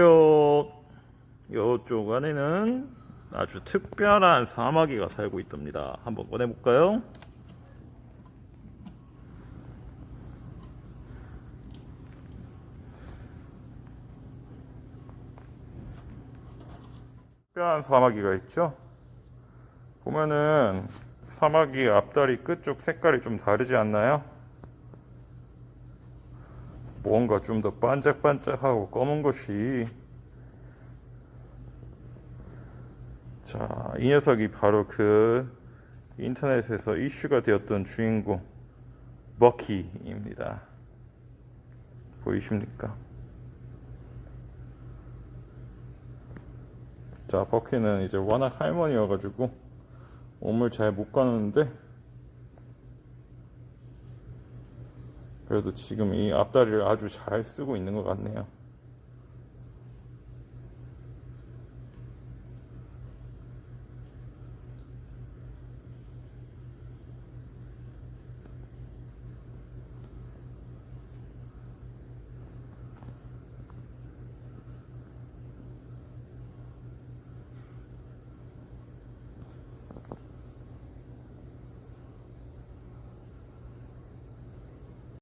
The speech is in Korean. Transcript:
요, 요쪽 안에는 아주 특별한 사마귀가 살고 있답니다. 한번 꺼내볼까요? 특별한 사마귀가 있죠? 보면은 사마귀 앞다리 끝쪽 색깔이 좀 다르지 않나요? 뭔가 좀 더 반짝반짝하고 검은 것이 자, 이 녀석이 바로 그 인터넷에서 이슈가 되었던 주인공 머키입니다. 보이십니까? 자, 버키는 이제 워낙 할머니여가지고 몸을 잘 못 가누는데 그래도 지금 이 앞다리를 아주 잘 쓰고 있는 것 같네요.